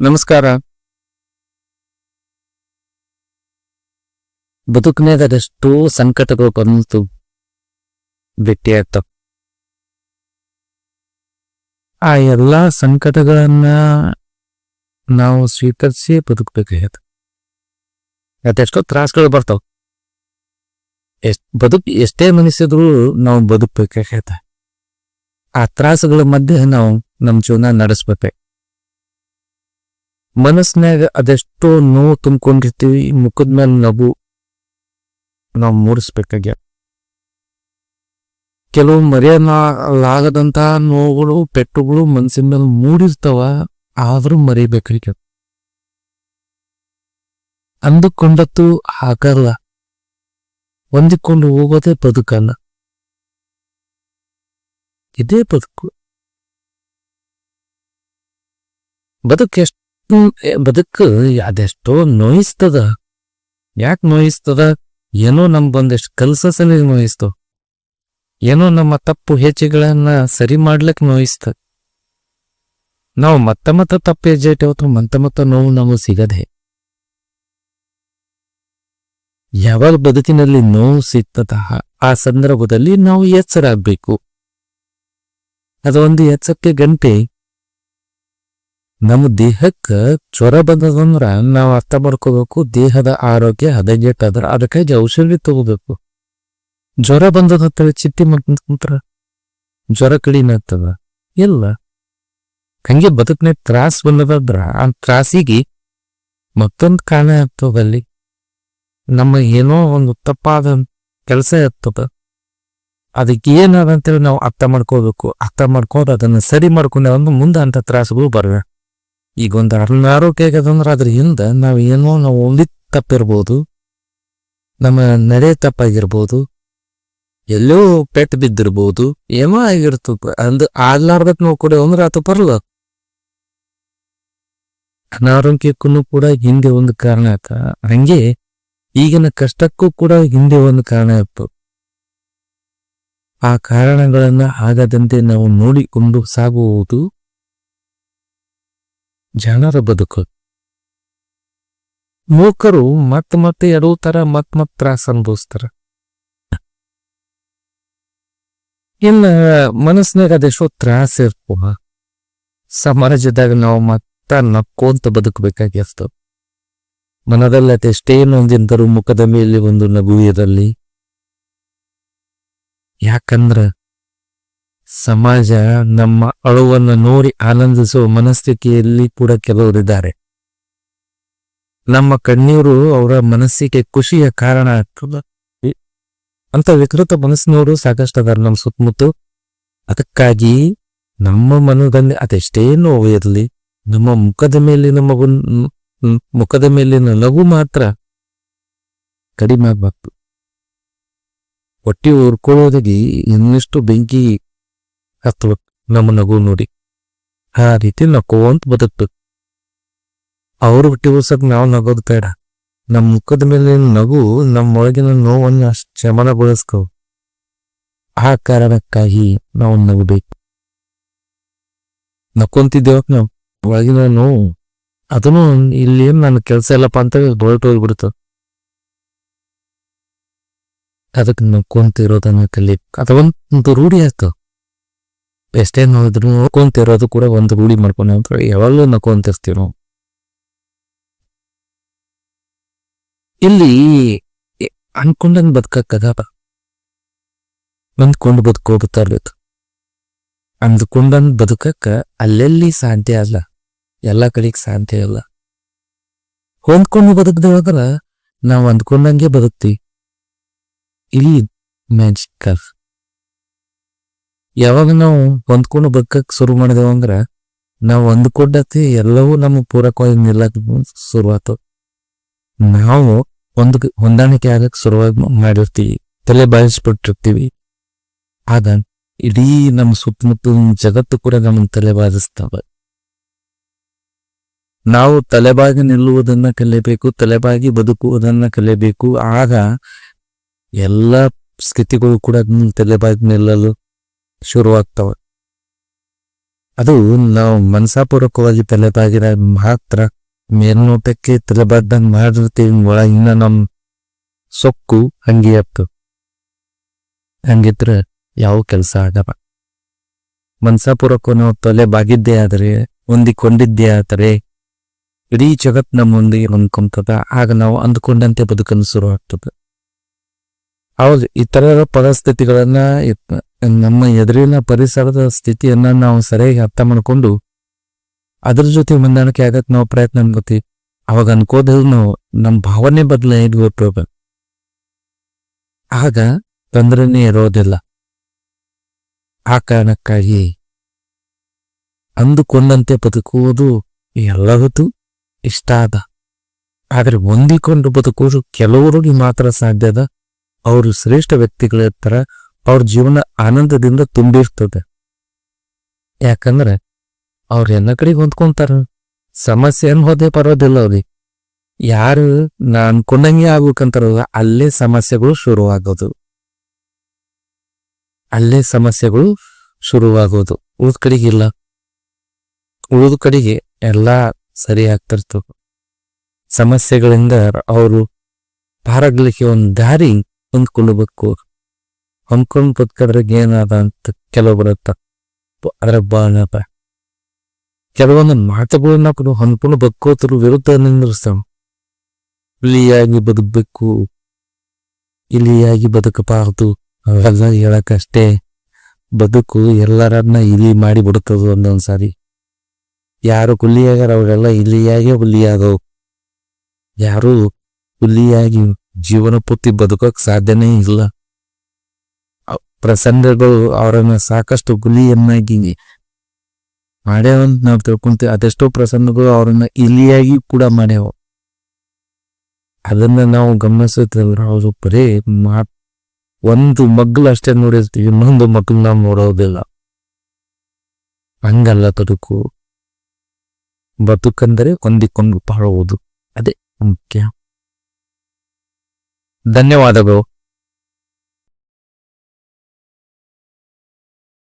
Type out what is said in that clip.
ನಮಸ್ಕಾರ. ಬದುಕಿನಾಗ ಅದೆಷ್ಟೋ ಸಂಕಟಗಳು ಬಂತು ಭೇಟಿ ಆಗ್ತಾವ. ಆ ಎಲ್ಲಾ ಸಂಕಟಗಳನ್ನ ನಾವು ಸ್ವೀಕರಿಸಿ ಬದುಕಬೇಕಾಗತ್ತೆ ಅದೆಷ್ಟೋ ತ್ರಾಸಗಳು ಬರ್ತಾವ. ಎಷ್ಟ್ ಬದುಕ್ ಎಷ್ಟೇ ಮನಸ್ಸಿದ್ರು ನಾವು ಬದುಕಬೇಕಾಗತ್ತೆ ಆ ತ್ರಾಸಗಳ ಮಧ್ಯೆ ನಾವು ನಮ್ಮ ಜೀವನ ನಡೆಸ್ಬೇಕು ಮನಸ್ಸಿನಾಗ ಅದೆಷ್ಟೋ ನೋವು ತುಂಬಿಕೊಂಡಿರ್ತೀವಿ ಮುಖದ ಮೇಲೆ ನಗು ನಾವು ಮೂಡಿಸ್ಬೇಕಾಗ್ಯ. ಕೆಲವು ಮರೆಯಲಾಗದಂತ ನೋವುಗಳು, ಪೆಟ್ಟುಗಳು ಮನಸ್ಸಿನ ಮೇಲೆ ಮೂಡಿರ್ತಾವ, ಆದ್ರೂ ಮರಿಬೇಕಾಗ್ಯ. ಅಂದುಕೊಂಡತ್ತು ಹಾಕಲ್ಲ ಹೊಂದಿಕೊಂಡು ಹೋಗೋದೇ ಬದುಕಲ್ಲ. ಇದೇ ಬದುಕು. ಬದುಕು ಬದುಕು ಅದೆಷ್ಟೋ ನೋಯಿಸ್ತದ. ಯಾಕೆ ನೋಯಿಸ್ತದ? ಏನೋ ನಮ್ ಬಂದಷ್ಟು ಕೆಲಸ ಸಲ ನೋಯಿಸ್ತವ ಏನೋ ನಮ್ಮ ತಪ್ಪು ಹೆಚ್ಚುಗಳನ್ನ ಸರಿ ಮಾಡ್ಲಿಕ್ಕೆ ನೋಯಿಸ್ತ. ನಾವು ಮತ್ತ ಮತ್ತ ತಪ್ಪು ಹೆಜ್ಜೆ ಮತ್ತ ಮತ್ತ ನೋವು ನಮಗೆ ಸಿಗದೆ. ಯಾವಾಗ ಬದುಕಿನಲ್ಲಿ ನೋವು ಸಿಗ್ತದ? ಆ ಸಂದರ್ಭದಲ್ಲಿ ನಾವು ಎಚ್ಚರಾಗಬೇಕು. ಅದೊಂದು ಎಚ್ಚಕ್ಕೆ ಗಂಟೆ. ನಮ್ಮ ದೇಹಕ್ಕ ಜ್ವರ ಬಂದದಂದ್ರ ನಾವು ಅರ್ಥ ಮಾಡ್ಕೋಬೇಕು, ದೇಹದ ಆರೋಗ್ಯ ಹದಗೆಟ್ಟದ್ರ ಅದಕ್ಕಾಗಿ ಔಷಧಿ ತಗೋಬೇಕು. ಜ್ವರ ಬಂದದ ಚಿಟ್ಟಿ ಮತ್ತಂತ್ರ ಜ್ವರ ಕಡಿಮೆ ಆಗ್ತದ. ಇಲ್ಲ. ಹಂಗೆ ಬದುಕನೆ ತ್ರಾಸ್ ಬಂದದ್ರ ಆ ತ್ರಾಸಿಗೆ ಮತ್ತೊಂದು ಕಾರಣ ಆಗ್ತದಲ್ಲಿ ನಮ್ಮ ಏನೋ ಒಂದು ತಪ್ಪಾದ ಕೆಲಸ ಇರ್ತದ ಅದಕ್ಕೆ ಏನದ ನಾವು ಅರ್ಥ ಮಾಡ್ಕೋಬೇಕು. ಅರ್ಥ ಮಾಡ್ಕೊಂಡು ಅದನ್ನ ಸರಿ ಮಾಡ್ಕೊಂಡೆ ಮುಂದೆ ಅಂತ ತ್ರಾಸುಗಳು ಬರವೆ ಈಗ ಒಂದು ಅನಾರೋಗ್ಯ ಆಗ್ಯದಂದ್ರೆ ಅದ್ರ ಹಿಂದ ನಾವು ಏನೋ ನಾವು ಒಂದಿ ತಪ್ಪಿರ್ಬೋದು, ನಮ್ಮ ನಡೆ ತಪ್ಪಾಗಿರ್ಬೋದು, ಎಲ್ಲೋ ಪೆಟ್ಟು ಬಿದ್ದಿರ್ಬೋದು, ಏನೋ ಆಗಿರ್ತದ. ಅಂದ್ ಆಗ್ಲಾರ್ದಕ್ ನಾವು ಕೂಡ ಅಂದ್ರೆ ಆತ ಬರಲ್ಲ. ಅನಾರೋಗ್ಯಕ್ಕೂ ಕೂಡ ಹಿಂದೆ ಒಂದು ಕಾರಣ ಆತ ಹಂಗೆ ಈಗಿನ ಕಷ್ಟಕ್ಕೂ ಕೂಡ ಹಿಂದೆ ಒಂದು ಕಾರಣ ಇತ್ತು ಆ ಕಾರಣಗಳನ್ನ ಆಗದಂತೆ ನಾವು ನೋಡಿಕೊಂಡು ಸಾಗುವುದು ಜನರ ಬದುಕು. ಮೂಕರು ಮತ್ ಮತ್ತೆ ಎಡುತ್ತಾರ ಮತ್ ಮತ್ ತ್ರಾಸ ಅನುಭವಿಸ್ತಾರ. ಇನ್ನ ಮನಸ್ಸಿನಾಗ ಅದೆಷ್ಟೋ ತ್ರಾಸ ಇರ್ತವ ಸಮಾಜದಾಗ ನಾವು ಮತ್ತ ನಕ್ಕೋಂತ ಬದುಕಬೇಕಾಗಿರ್ತ ಮನದಲ್ಲಿ ಅದೆಷ್ಟೇ ನೊಂದಿಂದರು ಮುಖದ ಮೇಲೆ ಒಂದು ನಗು ಇರಲಿ ಯಾಕಂದ್ರ ಸಮಾಜ ನಮ್ಮ ಅಳುವನ್ನು ನೋಡಿ ಆನಂದಿಸುವ ಮನಸ್ಥಿತಿಯಲ್ಲಿ ಕೂಡ ಕೆಲವರಿದ್ದಾರೆ. ನಮ್ಮ ಕಣ್ಣೀರು ಅವರ ಮನಸ್ಸಿಗೆ ಖುಷಿಯ ಕಾರಣ ಅಂತ ವಿಕೃತ ಮನಸ್ಸಿನವರು ಸಾಕಷ್ಟು ಅದಾರ ನಮ್ಮ ಸುತ್ತಮುತ್ತ ಅದಕ್ಕಾಗಿ ನಮ್ಮ ಮನದಲ್ಲಿ ಅದೆಷ್ಟೇ ನೋವು ಇರಲಿ, ನಮ್ಮ ಮುಖದ ಮೇಲಿನ ನಮ್ಮ ಮುಖದ ಮೇಲಿನ ನಗು ಮಾತ್ರ ಕಡಿಮೆ ಆಗ್ಬಾರ್ದು. ಹೊಟ್ಟಿ ಉರ್ಕೊಳ್ಳೋದಾಗಿ ಇನ್ನಿಷ್ಟು ಬೆಂಕಿ ಹತ್ಬೇಕು ನಮ್ಮ ನಗು ನೋಡಿ. ಆ ರೀತಿ ನಕ್ಕೋಂತ ಬದುಕ್ಬೇಕು ಅವ್ರ ಹುಟ್ಟಿ ಉಳ್ಸಕ್ ನಾವು ನಗೋದು ಬೇಡ. ನಮ್ಮ ಮುಖದ ಮೇಲೆ ನಗು ನಮ್ಮ ಒಳಗಿನ ನೋವನ್ನು ಅಷ್ಟು ಶಮನಗೊಳಿಸ್ಕೋ. ಆ ಕಾರಣಕ್ಕಾಗಿ ನಾವು ನಗಬೇಕು. ನಕ್ಕೊಂತಿದ್ದೇವ ನಾವು. ಒಳಗಿನ ನೋವು, ಅದನ್ನು ಇಲ್ಲಿ ಏನ್ ನನ್ನ ಕೆಲಸ ಇಲ್ಲಪ್ಪ ಅಂತ ಹೊರಟು ಹೋಗ್ಬಿಡ್ತು. ಅದಕ್ಕೆ ನಕ್ಕೊಂತಿರೋದನ್ನ ಕಲಿ ಒಂದು ರೂಢಿ ಆಯ್ತು. ಎಷ್ಟೇ ನೋಡಿದ್ರು ನೋಡ್ಕೊಂತಿರೋದು ಕೂಡ ಒಂದು ರೂಢಿ ಮಾಡ್ಕೊಂಡು ಅಂತ ಯಾವಾಗಲೂ ನಕ್ಕೊಂತಿರ್ತೀವಿ. ನಾವು ಇಲ್ಲಿ ಅನ್ಕೊಂಡಂಗೆ ಬದುಕಕ್ಕಾಗಲ್ಲ ಅಂದ್ಕೊಂಡು ಬದುಕೋಗ್ತಾ ಇರ್ಬೇಕು. ಅಂದ್ಕೊಂಡಂಗೆ ಬದುಕಕ್ಕ ಅಲ್ಲೆಲ್ಲಿ ಸಾಧ್ಯ ಅಲ್ಲ. ಎಲ್ಲ ಕಡೆಗೆ ಸಾಧ್ಯ ಇಲ್ಲ. ಹೊಂದ್ಕೊಂಡು ಬದುಕದೊಳಗರ ನಾವು ಅಂದ್ಕೊಂಡಂಗೆ ಬದುಕ್ತೀವಿ. ಇಲ್ಲಿ ಮ್ಯಾಜಿಕ್ ಯಾವಾಗ ನಾವು ಹೊಂದ್ಕೊಂಡು ಬದುಕಕ್ಕೆ ಶುರು ಮಾಡಿದೆವು ಅಂದ್ರ ನಾವು ಹೊಂದ್ಕೊಂಡತಿ ಎಲ್ಲವೂ ನಮ್ಮ ಪೂರಕವಾಗಿ ನಿಲ್ಲಕ್ ಶುರುವಾತು. ನಾವು ಒಂದು ಹೊಂದಾಣಿಕೆ ಆಗಕ್ ಶುರುವಾಗಿ ಮಾಡಿರ್ತೀವಿ, ತಲೆ ಬಾಯಿಸ್ಬಿಟ್ಟಿರ್ತೀವಿ ಆಗ ಇಡೀ ನಮ್ಮ ಸುತ್ತಮುತ್ತಲಿನ ಜಗತ್ತು ಕೂಡ ನಮ್ಮನ್ನು ತಲೆ ಬಾಧಿಸ್ತಾವ ನಾವು ತಲೆಬಾಗಿ ನಿಲ್ಲುವುದನ್ನ ಕಲಿಯಬೇಕು ತಲೆಬಾಗಿ ಬದುಕುವುದನ್ನ ಕಲಿಯಬೇಕು ಆಗ ಎಲ್ಲ ಸ್ಥಿತಿಗಳು ಕೂಡ ತಲೆಬಾಗಿ ನಿಲ್ಲಲು ಶುರುವಾಗ್ತವೆ. ಅದು ನಾವು ಮನಸಾಪೂರ್ವಕವಾಗಿ ತಲೆಬಾಗಿರ ಮಾತ್ರ ಮೇಲ್ನೋಟಕ್ಕೆ ತಲೆಬಾರ್ದಂಗ್ ಮಾಡಿರ್ತೀವಿ ಒಳಗಿನ ನಮ್ಮ ಸೊಕ್ಕು ಹಂಗೆ ಆಗ್ತವೆ ಹಂಗಿದ್ರೆ ಯಾವ ಕೆಲಸ ಆಗಲ್ಲ. ಮನಸಾಪೂರ್ವಕ ನಾವು ತಲೆ ಬಾಗಿದ್ದೇ ಆದರೆ, ಹೊಂದಿಕೊಂಡಿದ್ದೇ ಆದರೆ, ಇಡೀ ಜಗತ್ ನಮ್ಮೊಂದಿಗೆ ಹೊಂದ್ಕೊಂತದ ಆಗ ನಾವು ಅಂದ್ಕೊಂಡಂತೆ ಬದುಕನ್ನು ಶುರು ಆಗ್ತದೆ ಹೌದು ಇತರ ಪರಿಸ್ಥಿತಿಗಳನ್ನ ನಮ್ಮ ಎದುರಿನ ಪರಿಸರದ ಸ್ಥಿತಿಯನ್ನ ನಾವು ಸರಿಯಾಗಿ ಅರ್ಥ ಮಾಡಿಕೊಂಡು ಅದ್ರ ಜೊತೆ ಹೊಂದಾಣಿಕೆ ಆಗಕ್ಕೆ ನಾವು ಪ್ರಯತ್ನ ಅನ್ಕೋತೀವಿ. ಅವಾಗ ಅನ್ಕೋದ್ರೆ ನಾವು ನಮ್ಮ ಭಾವನೆ ಬದಲಾಯಿಸ್ಬೇಕು ಆಗ ತೊಂದರೆನೇ ಇರೋದಿಲ್ಲ. ಆ ಕಾರಣಕ್ಕಾಗಿ ಅಂದುಕೊಂಡಂತೆ ಬದುಕುವುದು ಎಲ್ಲರಿಗೂ ಇಷ್ಟ ಅದ. ಆದ್ರೆ ಹೊಂದಿಕೊಂಡು ಬದುಕುವುದು ಕೆಲವರಿಗೆ ಮಾತ್ರ ಸಾಧ್ಯದ ಅವರು ಶ್ರೇಷ್ಠ ವ್ಯಕ್ತಿಗಳಿರ್ತಾರ ಅವ್ರ ಜೀವನ ಆನಂದದಿಂದ ತುಂಬಿರ್ತದೆ. ಯಾಕಂದ್ರೆ ಅವ್ರ ಎಲ್ಲ ಕಡೆಗೆ ಹೊಂದ್ಕೊಂತಾರ. ಸಮಸ್ಯೆ ಹೋದೆ ಪರೋದಿಲ್ಲ ಅವ್ರಿ ಯಾರು ನಾ ಅನ್ಕೊಂಡಂಗೆ ಆಗ್ಬೇಕಂತಾರ ಅಲ್ಲೇ ಸಮಸ್ಯೆಗಳು ಶುರುವಾಗೋದು. ಅಲ್ಲೇ ಸಮಸ್ಯೆಗಳು ಶುರುವಾಗೋದು. ಉಳಿದ ಕಡೆಗೆ ಇಲ್ಲ. ಉಳಿದ ಕಡೆಗೆ ಎಲ್ಲಾ ಸರಿ ಆಗ್ತಿರ್ತವೆ ಸಮಸ್ಯೆಗಳಿಂದ ಅವರು ಪಾರಾಗ್ಲಿಕ್ಕೆ ಒಂದು ದಾರಿ ಹೊಂದ್ಕೊಳ್ಬೇಕು ಹೊಂದ್ಕೊಂಡು ಬದುಕಿದ್ರೆ ಏನಾದ ಅಂತ ಕೆಲವೊಬ್ಬರ ಅದ್ರ ಬಾಳಪ ಕೆಲವೊಂದು ಮಾತುಗಳನ್ನ ಕೂಡ ಹೊಂದ್ಕೊಂಡು ಬದುಕೋದ್ರ ವಿರುದ್ಧ ನಿಂದಿರ್ತಾವ ಇಲಿಯಾಗಿ ಬದುಕಬೇಕು. ಇಲಿಯಾಗಿ ಬದುಕಬಾರದು. ಅವೆಲ್ಲ ಹೇಳಕ್ಕಷ್ಟೇ. ಬದುಕು ಎಲ್ಲರನ್ನ ಇಲಿ ಮಾಡಿ ಬಿಡುತ್ತದು ಒಂದೊಂದ್ಸಾರಿ. ಯಾರು ಹುಲಿಯಾಗಾರ ಅವರೆಲ್ಲ ಇಲಿಯಾಗೆ ಹುಲಿಯಾದವು. ಯಾರು ಹುಲಿಯಾಗಿ ಜೀವನ ಪೂರ್ತಿ ಬದುಕೋಕ್ ಸಾಧ್ಯನೇ ಇಲ್ಲ. ಪ್ರಸನ್ನಗಳು ಅವರನ್ನ ಸಾಕಷ್ಟು ಗುಲಿಯನ್ನಾಗಿ ಮಾಡ್ಯಾವ ಅಂತ ನಾವು ತಿಳ್ಕೊಂತೀವಿ. ಅದೆಷ್ಟೋ ಪ್ರಸಂಗಗಳು ಅವರನ್ನ ಇಲಿಯಾಗಿ ಕೂಡ ಮಾಡ್ಯಾವ. ಅದನ್ನ ನಾವು ಗಮನಿಸುತ್ತೇವೆ ಅವರು ಬರೀ ಮಾತ್, ಒಂದು ಮಗ್ಲು ಅಷ್ಟೇ ನೋಡಿರ್ತೀವಿ. ಇನ್ನೊಂದು ಮಗ್ಲು ನಾವು ನೋಡೋದಿಲ್ಲ. ಹಂಗಲ್ಲ ಬದುಕು. ಬದುಕಂದರೆ ಹೊಂದಿಕೊಂಡು ಬಾಳುವುದು ಅದೇ ಮುಖ್ಯ. ಧನ್ಯವಾದಗಳು.